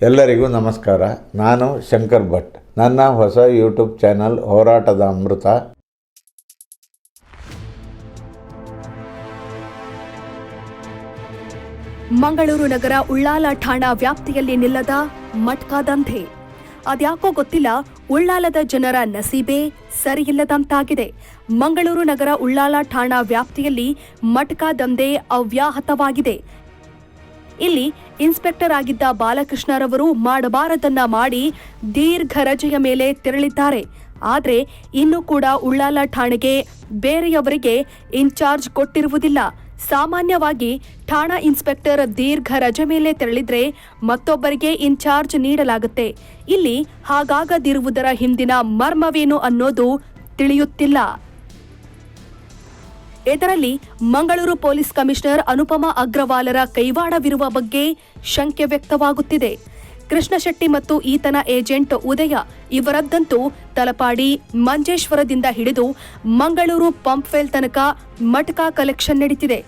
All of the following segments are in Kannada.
ಎಲ್ಲರಿಗೂ ನಮಸ್ಕಾರ. ನಾನು ಶಂಕರ್ ಭಟ್. ನನ್ನ ಹೊಸ ಯೂಟ್ಯೂಬ್ ಚಾನಲ್ ಹೋರಾಟದ ಅಮೃತ. ಮಂಗಳೂರು ನಗರ ಉಳ್ಳಾಲ ಠಾಣಾ ವ್ಯಾಪ್ತಿಯಲ್ಲಿ ನಿಲ್ಲದ ಮಟ್ಕಾ ದಂಧೆ. ಅದ್ಯಾಕೋ ಗೊತ್ತಿಲ್ಲ, ಉಳ್ಳಾಲದ ಜನರ ನಸೀಬೆ ಸರಿಯಿಲ್ಲದಂತಾಗಿದೆ. ಮಂಗಳೂರು ನಗರ ಉಳ್ಳಾಲ ಠಾಣಾ ವ್ಯಾಪ್ತಿಯಲ್ಲಿ ಮಟ್ಕಾ ದಂಧೆ ಅವ್ಯಾಹತವಾಗಿದೆ. ಇಲ್ಲಿ ಇನ್ಸ್ಪೆಕ್ಟರ್ ಆಗಿದ್ದ ಬಾಲಕೃಷ್ಣರವರು ಮಾಡಬಾರದನ್ನ ಮಾಡಿ ದೀರ್ಘ ರಜೆಯ ಮೇಲೆ ತೆರಳಿದ್ದಾರೆ. ಆದರೆ ಇನ್ನೂ ಕೂಡ ಉಳ್ಳಾಲ ಠಾಣೆಗೆ ಬೇರೆಯವರಿಗೆ ಇನ್ಚಾರ್ಜ್ ಕೊಟ್ಟಿರುವುದಿಲ್ಲ. ಸಾಮಾನ್ಯವಾಗಿ ಠಾಣಾ ಇನ್ಸ್ಪೆಕ್ಟರ್ ದೀರ್ಘ ರಜೆ ಮೇಲೆ ತೆರಳಿದ್ರೆ ಮತ್ತೊಬ್ಬರಿಗೆ ಇನ್ಚಾರ್ಜ್ ನೀಡಲಾಗುತ್ತೆ. ಇಲ್ಲಿ ಹಾಗಾಗದಿರುವುದರ ಹಿಂದಿನ ಮರ್ಮವೇನು ಅನ್ನೋದು ತಿಳಿಯುತ್ತಿಲ್ಲ. ಇದರಲ್ಲಿ ಮಂಗಳೂರು ಪೊಲೀಸ್ ಕಮಿಷನರ್ ಅನುಪಮಾ ಅಗ್ರವಾಲರ ಕೈವಾಡವಿರುವ ಬಗ್ಗೆ ಶಂಕೆ ವ್ಯಕ್ತವಾಗುತ್ತಿದೆ. ಕೃಷ್ಣಶೆಟ್ಟಿ ಮತ್ತು ಈತನ ಏಜೆಂಟ್ ಉದಯ ಇವರದ್ದಂತೂ ತಲಪಾಡಿ ಮಂಜೇಶ್ವರದಿಂದ ಹಿಡಿದು ಮಂಗಳೂರು ಪಂಪ್ವೆಲ್ ತನಕ ಮಟ್ಕಾ ಕಲೆಕ್ಷನ್ ನಡೀತಿದೆ.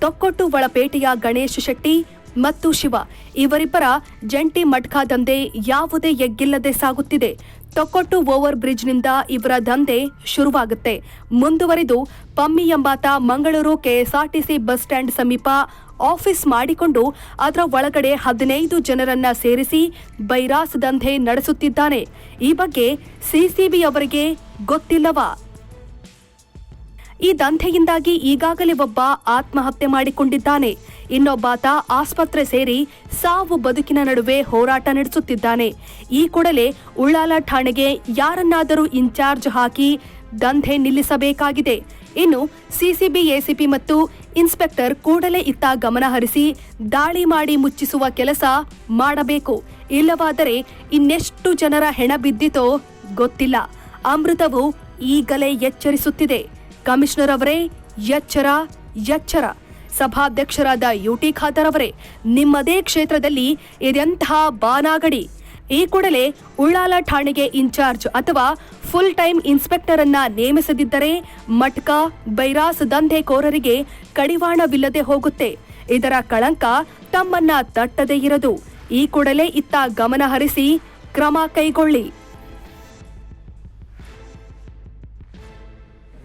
ತೊಕ್ಕೊಟ್ಟು ಒಳಪೇಟೆಯ ಗಣೇಶ್ ಶೆಟ್ಟಿ ಮತ್ತು ಶಿವ, ಇವರಿಬ್ಬರ ಜಂಟಿ ಮಟ್ಕಾ ದಂಧೆ ಯಾವುದೇ ಎಗ್ಗಿಲ್ಲದೆ ಸಾಗುತ್ತಿದೆ. ತೊಕ್ಕೊಟ್ಟು ಓವರ್ ಬ್ರಿಡ್ಜ್ನಿಂದ ಇವರ ದಂಧೆ ಶುರುವಾಗುತ್ತೆ. ಮುಂದುವರಿದು ಪಮ್ಮಿ ಎಂಬಾತ ಮಂಗಳೂರು ಕೆಎಸ್ಆರ್ಟಿಸಿ ಬಸ್ ಸ್ಟ್ಯಾಂಡ್ ಸಮೀಪ ಆಫೀಸ್ ಮಾಡಿಕೊಂಡು ಅದರ ಒಳಗಡೆ ಹದಿನೈದು ಜನರನ್ನ ಸೇರಿಸಿ ಬೈರಾಸ್ ದಂಧೆ ನಡೆಸುತ್ತಿದ್ದಾನೆ. ಈ ಬಗ್ಗೆ ಸಿಸಿಬಿ ಅವರಿಗೆ ಗೊತ್ತಿಲ್ಲವಾ? ಈ ದಂಧೆಯಿಂದಾಗಿ ಈಗಾಗಲೇ ಒಬ್ಬ ಆತ್ಮಹತ್ಯೆ ಮಾಡಿಕೊಂಡಿದ್ದಾನೆ. ಇನ್ನೊಬ್ಬಾತ ಆಸ್ಪತ್ರೆ ಸೇರಿ ಸಾವು ಬದುಕಿನ ನಡುವೆ ಹೋರಾಟ ನಡೆಸುತ್ತಿದ್ದಾನೆ. ಈ ಕೂಡಲೇ ಉಳ್ಳಾಲ ಠಾಣೆಗೆ ಯಾರನ್ನಾದರೂ ಇನ್ಚಾರ್ಜ್ ಹಾಕಿ ದಂಧೆ ನಿಲ್ಲಿಸಬೇಕಾಗಿದೆ. ಇನ್ನು ಸಿಸಿಬಿ ಎಸಿಪಿ ಮತ್ತು ಇನ್ಸ್ಪೆಕ್ಟರ್ ಕೂಡಲೇ ಇತ್ತ ಗಮನ ಹರಿಸಿ ದಾಳಿ ಮಾಡಿ ಮುಚ್ಚಿಸುವ ಕೆಲಸ ಮಾಡಬೇಕು. ಇಲ್ಲವಾದರೆ ಇನ್ನೆಷ್ಟು ಜನರ ಹೆಣ ಬಿದ್ದಿತೋ ಗೊತ್ತಿಲ್ಲ. ಅಮೃತವು ಈಗಲೇ ಎಚ್ಚರಿಸುತ್ತಿದೆ. ಕಮಿಷನರ್ ಅವರೇ, ಎಚ್ಚರ ಎಚ್ಚರ. ಸಭಾಧ್ಯಕ್ಷರಾದ ಯುಟಿ ಖಾದರ್ ಅವರೇ, ನಿಮ್ಮದೇ ಕ್ಷೇತ್ರದಲ್ಲಿ ಇದೆಂತಹ ಬಾನಾಗಡಿ. ಈ ಕೂಡಲೇ ಉಳ್ಳಾಲ ಠಾಣೆಗೆ ಇನ್ಚಾರ್ಜ್ ಅಥವಾ ಫುಲ್ ಟೈಮ್ ಇನ್ಸ್ಪೆಕ್ಟರ್ ಅನ್ನ ನೇಮಿಸದಿದ್ದರೆ ಮಟ್ಕಾ, ಬೈರಾಸ್ ದಂಧೆಕೋರರಿಗೆ ಕಡಿವಾಣವಿಲ್ಲದೆ ಹೋಗುತ್ತೆ. ಇದರ ಕಳಂಕ ತಮ್ಮನ್ನ ತಟ್ಟದೇ ಇರದು. ಈ ಕೂಡಲೇ ಇತ್ತ ಗಮನ ಹರಿಸಿ ಕ್ರಮ ಕೈಗೊಳ್ಳಿ.